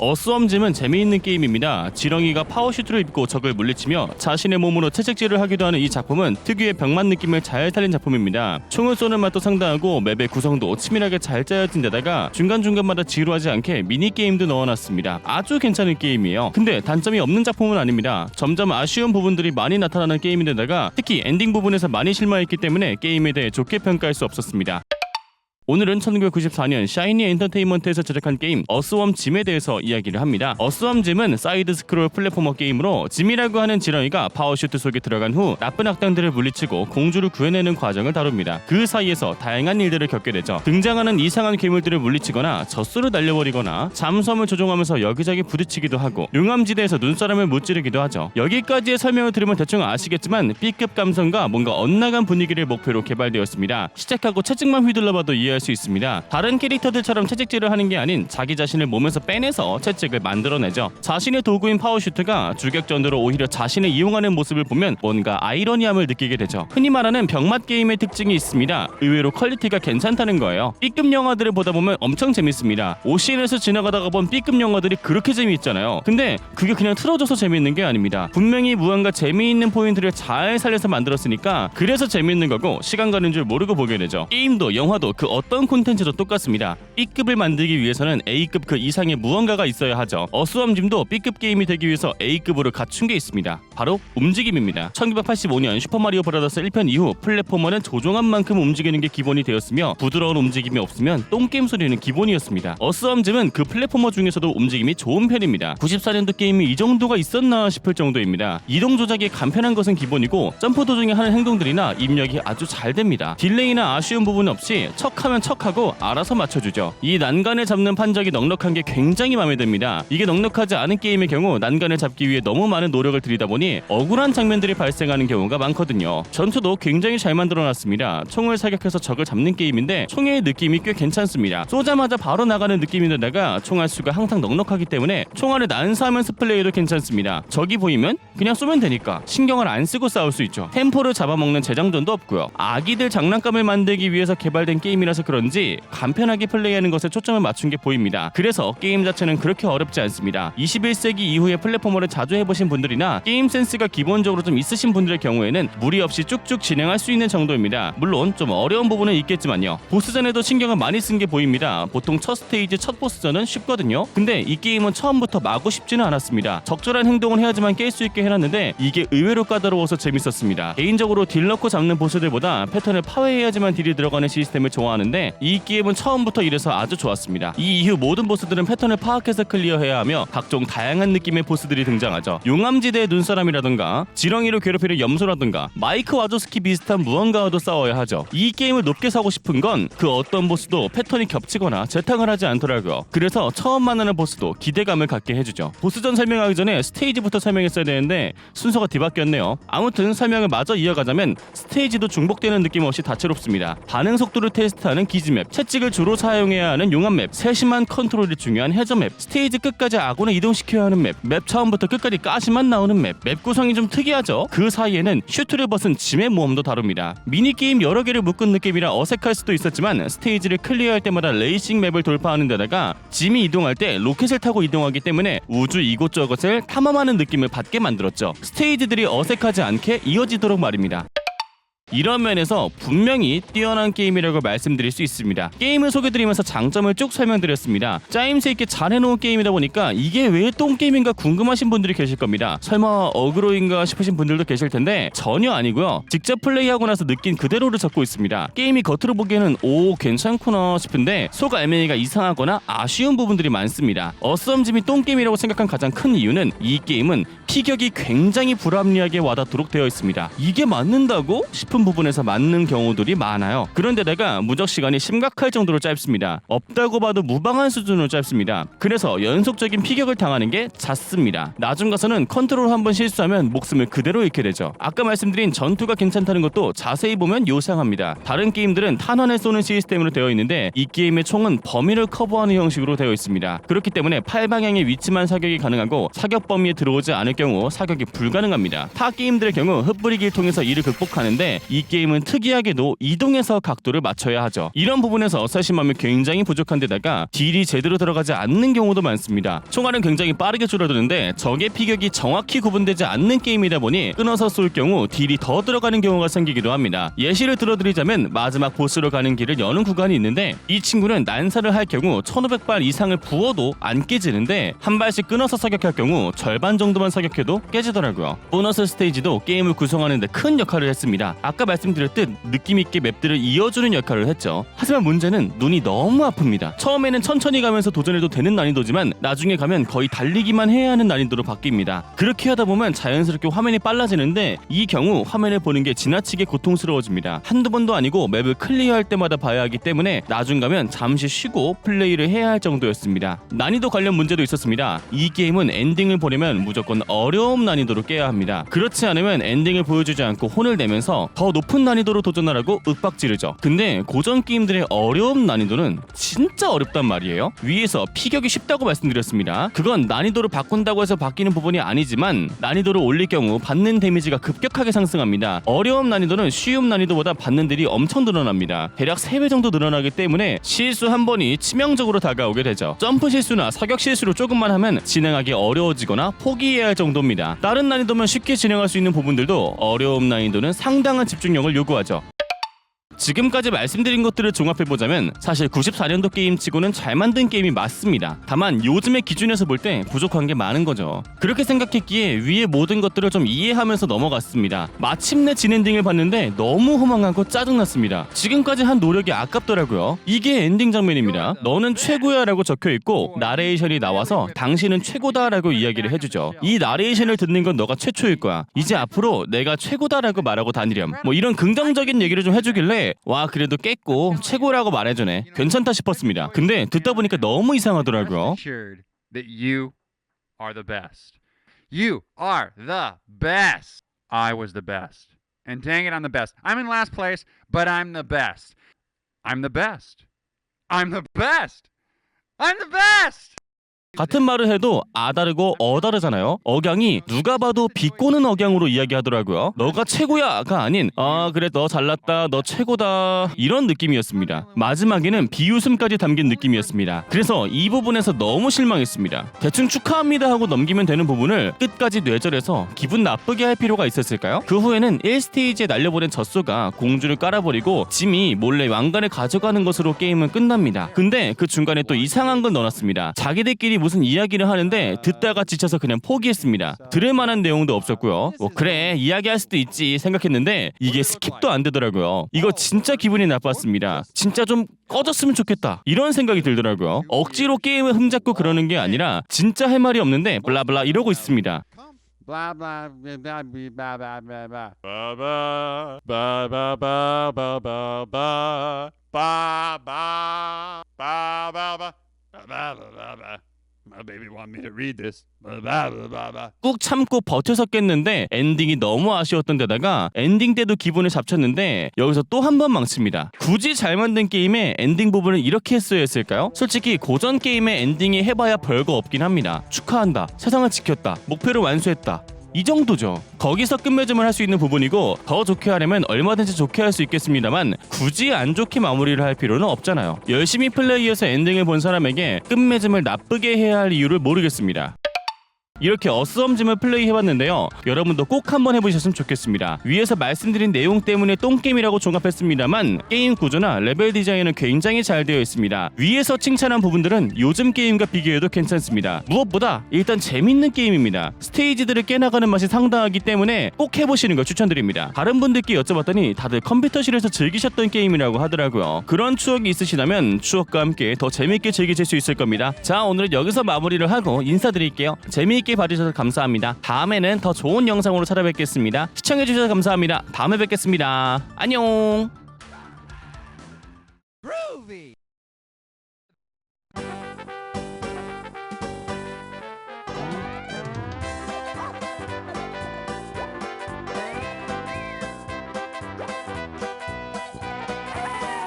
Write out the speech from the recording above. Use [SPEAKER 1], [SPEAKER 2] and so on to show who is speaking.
[SPEAKER 1] 어스엄짐은 재미있는 게임입니다. 지렁이가 파워슈트를 입고 적을 물리치며 자신의 몸으로 채찍질을 하기도 하는 이 작품은 특유의 병맛 느낌을 잘 살린 작품입니다. 총을 쏘는 맛도 상당하고 맵의 구성도 치밀하게 잘 짜여진 데다가 중간중간마다 지루하지 않게 미니게임도 넣어놨습니다. 아주 괜찮은 게임이에요. 근데 단점이 없는 작품은 아닙니다. 점점 아쉬운 부분들이 많이 나타나는 게임인데다가 특히 엔딩 부분에서 많이 실망했기 때문에 게임에 대해 좋게 평가할 수 없었습니다. 오늘은 1994년 샤이니 엔터테인먼트에서 제작한 게임 어스웜 짐에 대해서 이야기를 합니다. 어스웜 짐은 사이드 스크롤 플랫포머 게임으로 짐이라고 하는 지렁이가 파워슈트 속에 들어간 후 나쁜 악당들을 물리치고 공주를 구해내는 과정을 다룹니다. 그 사이에서 다양한 일들을 겪게 되죠. 등장하는 이상한 괴물들을 물리치거나 젖소를 날려버리거나 잠수함을 조종하면서 여기저기 부딪히기도 하고 용암지대에서 눈사람을 무찌르기도 하죠. 여기까지의 설명을 들으면 대충 아시겠지만 B급 감성과 뭔가 엇나간 분위기를 목표로 개발되었습니다. 시작하고 채찍만 휘둘러봐도 이해할 수 있습니다. 다른 캐릭터들처럼 채찍질을 하는 게 아닌 자기 자신을 몸에서 빼내서 채찍을 만들어내죠. 자신의 도구인 파워슈트가 주격전으로 오히려 자신을 이용하는 모습을 보면 뭔가 아이러니함을 느끼게 되죠. 흔히 말하는 병맛 게임의 특징이 있습니다. 의외로 퀄리티가 괜찮다는 거예요. B급 영화들을 보다 보면 엄청 재밌습니다. OCN에서 지나가다가 본 B급 영화들이 그렇게 재미있잖아요. 근데 그게 그냥 틀어져서 재미있는 게 아닙니다. 분명히 무언가 재미있는 포인트를 잘 살려서 만들었으니까 그래서 재미있는 거고 시간 가는 줄 모르고 보게 되죠. 게임도 영화도 그 어떤 콘텐츠도 똑같습니다. B급을 만들기 위해서는 A급 그 이상의 무언가가 있어야 하죠. 어스엄짐도 B급 게임이 되기 위해서 A급으로 갖춘 게 있습니다. 바로 움직임입니다. 1985년 슈퍼마리오 브라더스 1편 이후 플랫포머는 조종한 만큼 움직이는 게 기본이 되었으며 부드러운 움직임이 없으면 똥게임 소리는 기본이었습니다. 어스엄짐은 그 플랫포머 중에서도 움직임이 좋은 편입니다. 94년도 게임이 이 정도가 있었나 싶을 정도입니다. 이동 조작이 간편한 것은 기본이고 점프 도중에 하는 행동들이나 입력이 아주 잘 됩니다. 딜레이나 아쉬운 부분 없이 척하면 척하고 알아서 맞춰주죠. 이 난간을 잡는 판적이 넉넉한 게 굉장히 마음에 듭니다. 이게 넉넉하지 않은 게임의 경우 난간을 잡기 위해 너무 많은 노력을 들이다 보니 억울한 장면들이 발생하는 경우가 많거든요. 전투도 굉장히 잘 만들어놨습니다. 총을 사격해서 적을 잡는 게임인데 총의 느낌이 꽤 괜찮습니다. 쏘자마자 바로 나가는 느낌인데다가 총알 수가 항상 넉넉하기 때문에 총알을 난사하면서 플레이도 괜찮습니다. 적이 보이면 그냥 쏘면 되니까 신경을 안 쓰고 싸울 수 있죠. 템포를 잡아먹는 재장전도 없고요. 아기들 장난감을 만들기 위해서 개발된 게임이라서 그런지 간편하게 플레이하는 것에 초점을 맞춘 게 보입니다. 그래서 게임 자체는 그렇게 어렵지 않습니다. 21세기 이후에 플랫포머를 자주 해보신 분들이나 게임 센스가 기본적으로 좀 있으신 분들의 경우에는 무리 없이 쭉쭉 진행할 수 있는 정도입니다. 물론 좀 어려운 부분은 있겠지만요. 보스전에도 신경을 많이 쓴 게 보입니다. 보통 첫 스테이지 첫 보스전은 쉽거든요. 근데 이 게임은 처음부터 마구 쉽지는 않았습니다. 적절한 행동을 해야지만 깰 수 있게 해놨는데 이게 의외로 까다로워서 재밌었습니다. 개인적으로 딜 넣고 잡는 보스들보다 패턴을 파괴해야지만 딜이 들어가는 시스템을 좋아하는 데 이 게임은 처음부터 이래서 아주 좋았습니다. 이 이후 모든 보스들은 패턴을 파악해서 클리어해야 하며 각종 다양한 느낌의 보스들이 등장하죠. 용암지대의 눈사람이라든가 지렁이로 괴롭히는 염소라든가 마이크 와조스키 비슷한 무언가와도 싸워야 하죠. 이 게임을 높게 사고 싶은 건 그 어떤 보스도 패턴이 겹치거나 재탕을 하지 않더라고요. 그래서 처음 만나는 보스도 기대감을 갖게 해주죠. 보스전 설명하기 전에 스테이지부터 설명했어야 되는데 순서가 뒤바뀌었네요. 아무튼 설명을 마저 이어가자면 스테이지도 중복되는 느낌 없이 다채롭습니다. 반응 속도를 테스트하는 기지맵, 채찍을 주로 사용해야 하는 용암맵, 세심한 컨트롤이 중요한 해저맵, 스테이지 끝까지 아군을 이동시켜야 하는 맵, 맵 처음부터 끝까지 가시만 나오는 맵, 맵 구성이 좀 특이하죠? 그 사이에는 슈트를 벗은 짐의 모험도 다룹니다. 미니게임 여러 개를 묶은 느낌이라 어색할 수도 있었지만 스테이지를 클리어할 때마다 레이싱 맵을 돌파하는 데다가 짐이 이동할 때 로켓을 타고 이동하기 때문에 우주 이곳저곳을 탐험하는 느낌을 받게 만들었죠. 스테이지들이 어색하지 않게 이어지도록 말입니다. 이런 면에서 분명히 뛰어난 게임이라고 말씀드릴 수 있습니다. 게임을 소개드리면서 장점을 쭉 설명드렸습니다. 짜임새 있게 잘 해놓은 게임이다 보니까 이게 왜 똥게임인가 궁금하신 분들이 계실 겁니다. 설마 어그로인가 싶으신 분들도 계실 텐데 전혀 아니고요. 직접 플레이하고 나서 느낀 그대로를 적고 있습니다. 게임이 겉으로 보기에는 오 괜찮구나 싶은데 속 알맹이가 이상하거나 아쉬운 부분들이 많습니다. 어썸짐이 똥게임이라고 생각한 가장 큰 이유는 이 게임은 피격이 굉장히 불합리하게 와닿도록 되어 있습니다. 이게 맞는다고 싶은 부분에서 맞는 경우들이 많아요. 그런데 내가 무적 시간이 심각할 정도로 짧습니다. 없다고 봐도 무방한 수준으로 짧습니다. 그래서 연속적인 피격을 당하는 게 잦습니다. 나중 가서는 컨트롤 한 번 실수하면 목숨을 그대로 잃게 되죠. 아까 말씀드린 전투가 괜찮다는 것도 자세히 보면 요상합니다. 다른 게임들은 탄환에 쏘는 시스템으로 되어 있는데 이 게임의 총은 범위를 커버하는 형식으로 되어 있습니다. 그렇기 때문에 팔방향의 위치만 사격이 가능하고 사격 범위에 들어오지 않을 경우 사격이 불가능합니다. 타 게임들의 경우 흩뿌리기를 통해서 이를 극복하는데 이 게임은 특이하게도 이동해서 각도를 맞춰야 하죠. 이런 부분에서 세심함이 굉장히 부족한 데다가 딜이 제대로 들어가지 않는 경우도 많습니다. 총알은 굉장히 빠르게 줄어드는데 적의 피격이 정확히 구분되지 않는 게임이다 보니 끊어서 쏠 경우 딜이 더 들어가는 경우가 생기기도 합니다. 예시를 들어드리자면 마지막 보스로 가는 길을 여는 구간이 있는데 이 친구는 난사를 할 경우 1500발 이상을 부어도 안 깨지는데 한 발씩 끊어서 사격할 경우 절반 정도만 사격해도 깨지더라고요. 보너스 스테이지도 게임을 구성하는 데 큰 역할을 했습니다. 말씀드렸듯 느낌 있게 맵들을 이어주는 역할을 했죠. 하지만 문제는 눈이 너무 아픕니다. 처음에는 천천히 가면서 도전해도 되는 난이도지만 나중에 가면 거의 달리기만 해야 하는 난이도로 바뀝니다. 그렇게 하다 보면 자연스럽게 화면이 빨라지는데 이 경우 화면을 보는 게 지나치게 고통스러워집니다. 한두 번도 아니고 맵을 클리어할 때마다 봐야 하기 때문에 나중 가면 잠시 쉬고 플레이를 해야 할 정도였습니다. 난이도 관련 문제도 있었습니다. 이 게임은 엔딩을 보려면 무조건 어려움 난이도로 깨야 합니다. 그렇지 않으면 엔딩을 보여주지 않고 혼을 내면서 더 높은 난이도로 도전하라고 윽박지르죠. 근데 고전 게임들의 어려움 난이도는 진짜 어렵단 말이에요. 위에서 피격이 쉽다고 말씀드렸습니다. 그건 난이도를 바꾼다고 해서 바뀌는 부분이 아니지만 난이도를 올릴 경우 받는 데미지가 급격하게 상승합니다. 어려움 난이도는 쉬움 난이도보다 받는 딜이 엄청 늘어납니다. 대략 3배 정도 늘어나기 때문에 실수 한 번이 치명적으로 다가오게 되죠. 점프 실수나 사격 실수로 조금만 하면 진행하기 어려워지거나 포기해야 할 정도입니다. 다른 난이도면 쉽게 진행할 수 있는 부분들도 어려움 난이도는 상당한 집 중력을 요구하죠. 지금까지 말씀드린 것들을 종합해보자면 사실 94년도 게임치고는 잘 만든 게임이 맞습니다. 다만 요즘의 기준에서 볼 때 부족한 게 많은 거죠. 그렇게 생각했기에 위의 모든 것들을 좀 이해하면서 넘어갔습니다. 마침내 진엔딩을 봤는데 너무 허망하고 짜증났습니다. 지금까지 한 노력이 아깝더라고요. 이게 엔딩 장면입니다. 너는 최고야 라고 적혀 있고 나레이션이 나와서 당신은 최고다 라고 이야기를 해주죠. 이 나레이션을 듣는 건 너가 최초일 거야. 이제 앞으로 내가 최고다 라고 말하고 다니렴. 뭐 이런 긍정적인 얘기를 좀 해주길래 와 그래도 깼고 최고라고 말해주네. 괜찮다 싶었습니다. 근데 듣다 보니까 너무 이상하더라고요.
[SPEAKER 2] That you are the best. You are the best. I was the best. And dang it, I'm the best. I'm in last place, but I'm the best. I'm the best. I'm the best. I'm the best.
[SPEAKER 1] 같은 말을 해도 아다르고 어다르잖아요. 억양이 누가 봐도 비꼬는 억양으로 이야기하더라고요. 너가 최고야가 아닌 아 그래 너 잘났다 너 최고다 이런 느낌이었습니다. 마지막에는 비웃음까지 담긴 느낌이었습니다. 그래서 이 부분에서 너무 실망했습니다. 대충 축하합니다 하고 넘기면 되는 부분을 끝까지 뇌절해서 기분 나쁘게 할 필요가 있었을까요? 그 후에는 1스테이지에 날려보낸 젖소가 공주를 깔아버리고 짐이 몰래 왕관을 가져가는 것으로 게임은 끝납니다. 근데 그 중간에 또 이상한 걸 넣어놨습니다. 자기들끼리 무슨 이야기를 하는데 듣다가 지쳐서 그냥 포기했습니다. 들을 만한 내용도 없었고요. 뭐 그래 이야기할 수도 있지 생각했는데 이게 스킵도 안 되더라고요. 이거 진짜 기분이 나빴습니다. 진짜 좀 꺼졌으면 좋겠다 이런 생각이 들더라고요. 억지로 게임을 흠잡고 그러는 게 아니라 진짜 할 말이 없는데 블라블라 이러고 있습니다.
[SPEAKER 3] Ba. My.
[SPEAKER 1] 꾹 참고 버텨서 깼는데 엔딩이 너무 아쉬웠던 데다가 엔딩 때도 기분을 잡쳤는데 여기서 또 한 번 망칩니다. 굳이 잘 만든 게임의 엔딩 부분을 이렇게 했어야 했을까요? 솔직히 고전 게임의 엔딩이 해봐야 별거 없긴 합니다. 축하한다. 세상을 지켰다. 목표를 완수했다. 이 정도죠. 거기서 끝맺음을 할 수 있는 부분이고 더 좋게 하려면 얼마든지 좋게 할 수 있겠습니다만 굳이 안 좋게 마무리를 할 필요는 없잖아요. 열심히 플레이해서 엔딩을 본 사람에게 끝맺음을 나쁘게 해야 할 이유를 모르겠습니다. 이렇게 어스엄짐을 플레이해봤는데요. 여러분도 꼭 한번 해보셨으면 좋겠습니다. 위에서 말씀드린 내용 때문에 똥게임이라고 종합했습니다만 게임 구조나 레벨 디자인은 굉장히 잘 되어 있습니다. 위에서 칭찬한 부분들은 요즘 게임과 비교해도 괜찮습니다. 무엇보다 일단 재밌는 게임입니다. 스테이지들을 깨나가는 맛이 상당하기 때문에 꼭 해보시는 걸 추천드립니다. 다른 분들께 여쭤봤더니 다들 컴퓨터실에서 즐기셨던 게임이라고 하더라고요. 그런 추억이 있으시다면 추억과 함께 더 재밌게 즐기실 수 있을 겁니다. 자 오늘은 여기서 마무리를 하고 인사드릴게요. 재미있게 봐주셔서 감사합니다. 다음에는 더 좋은 영상으로 찾아뵙겠습니다. 시청해주셔서 감사합니다. 다음에 뵙겠습니다. 안녕.